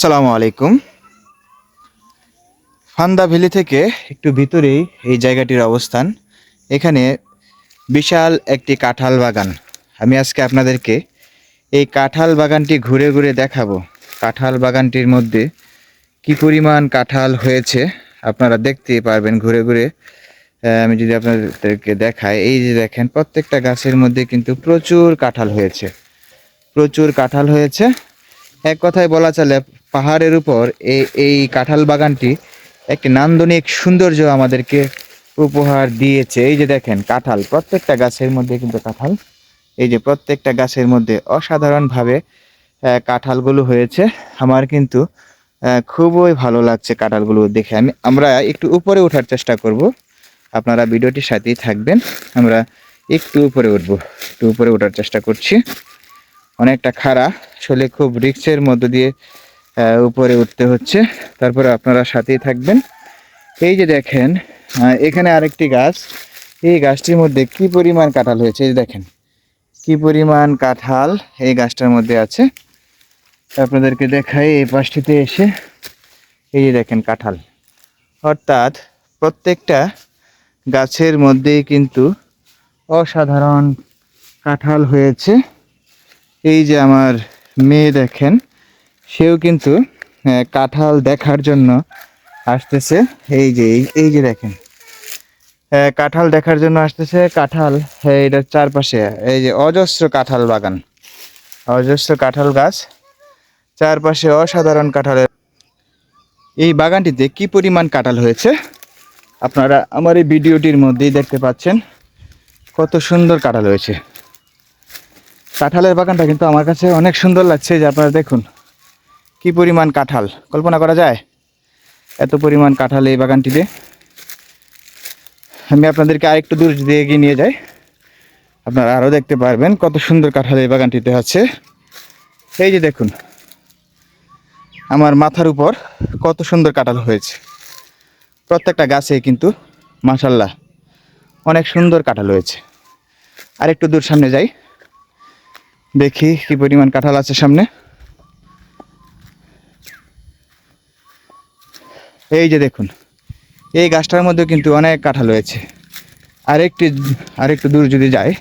সালামু আলাইকুম। ফান্দা ভ্যালি থেকে একটু ভিতরেই এই জায়গাটির অবস্থান। এখানে বিশাল একটি কাঁঠাল বাগান। আমি আজকে আপনাদেরকে এই কাঁঠাল বাগানটি ঘুরে ঘুরে দেখাবো। কাঁঠাল বাগানটির মধ্যে কি পরিমাণ কাঁঠাল হয়েছে আপনারা দেখতে পারবেন ঘুরে ঘুরে। আমি যদি আপনাদেরকে দেখাই, এই যে দেখেন, প্রত্যেকটা গাছের মধ্যে কিন্তু প্রচুর কাঁঠাল হয়েছে। প্রচুর কাঁঠাল হয়েছে। এক কথায় বলা চলে পাহাড়ের উপর এই কাঁঠাল বাগানটি একটি নান্দনিক সৌন্দর্য আমাদেরকে উপহার দিয়েছে। এই যে দেখেন, কাঁঠাল, প্রত্যেকটা গাছের মধ্যে কিন্তু কাঁঠাল। এই যে প্রত্যেকটা গাছের মধ্যে অসাধারণভাবে কাঁঠালগুলো হয়েছে। আমার কিন্তু খুবই ভালো লাগছে কাঁঠালগুলো দেখে। আমি, আমরা একটু উপরে ওঠার চেষ্টা করব। আপনারা ভিডিওটির সাথেই থাকবেন। আমরা একটু উপরে উঠবো। একটু উপরে ওঠার চেষ্টা করছি। অনেকটা খাড়া, আসলে খুব রিক্সের মধ্য দিয়ে উপরে উঠতে হচ্ছে। তারপরে আপনারা সাথেই থাকবেন। এই যে দেখেন এখানে আরেকটি গাছ। এই গাছটির মধ্যে কি পরিমাণ কাঁঠাল হয়েছে? এই দেখেন, কি পরিমাণ কাঁঠাল এই গাছটার মধ্যে আছে। আপনাদেরকে দেখাই এই পাশটিতে এসে। এই যে দেখেন কাঁঠাল। অর্থাৎ প্রত্যেকটা গাছের মধ্যেই কিন্তু অসাধারণ কাঁঠাল হয়েছে। এই যে আমার মেয়ে দেখেন সেও কিন্তু কাঁঠাল দেখার জন্য আসতেছে। এই যে, এই- যে দেখেন। কাঁঠাল দেখার জন্য আসতেছে। কাঁঠাল এটার চারপাশে এই যে অজস্র কাঁঠাল বাগান। অজস্র কাঁঠাল গাছ। চারপাশে অসাধারণ কাঁঠালের। এই বাগানটিতে কি পরিমাণ কাঁঠাল হয়েছে? আপনারা আমার এই ভিডিওটির মধ্যেই দেখতে পাচ্ছেন কত সুন্দর কাঁঠাল হয়েছে। কাঁঠালের বাগানটা কিন্তু আমার কাছে অনেক সুন্দর লাগছে। যে আপনারা দেখুন। কি পরিমাণ কাঁঠাল? কল্পনা করা যায়? এত পরিমাণ কাঁঠাল এই বাগানটিতে। আমি আপনাদেরকে আরেকটু দূর দিয়ে এগিয়ে নিয়ে যাই। আপনারা আরও দেখতে পারবেন কত সুন্দর কাঁঠাল এই বাগানটিতে আছে। এই যে দেখুন, আমার মাথার উপর কত সুন্দর কাঁঠাল হয়েছে। প্রত্যেকটা গাছে কিন্তু, মাশাল্লাহ, অনেক সুন্দর কাঁঠাল হয়েছে। আরেকটু দূর সামনে যাই, দেখি কি পরিমাণ কাঁঠাল আছে সামনে। এই যে দেখুন, এই গাছটার মধ্যে কিন্তু অনেক কাঁঠাল হয়েছে আরেকটি, আরেকটু দূর যদি যায়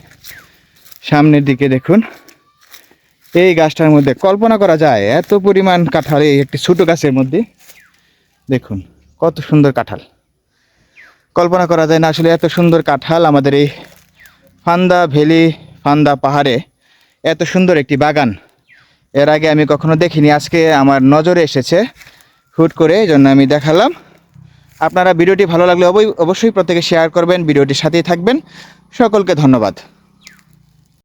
সামনের দিকে দেখুন, এই গাছটার মধ্যে কল্পনা করা যায় এত পরিমাণ কাঁঠাল এই একটি ছোটো গাছের মধ্যে। দেখুন, কত সুন্দর কাঁঠাল। কল্পনা করা যায় না আসলে এত সুন্দর কাঁঠাল আমাদের এই ফান্দা ভ্যালি, ফান্দা পাহাড়ে এত সুন্দর একটি বাগান। এর আগে আমি কখনো দেখিনি, আজকে আমার নজরে এসেছে। হুট করে, এই জন্য আমি দেখালাম। আপনারা ভিডিওটি ভালো লাগলে অবশ্যই প্রত্যেকে শেয়ার করবেন, ভিডিওটির সাথেই থাকবেন। সকলকে ধন্যবাদ।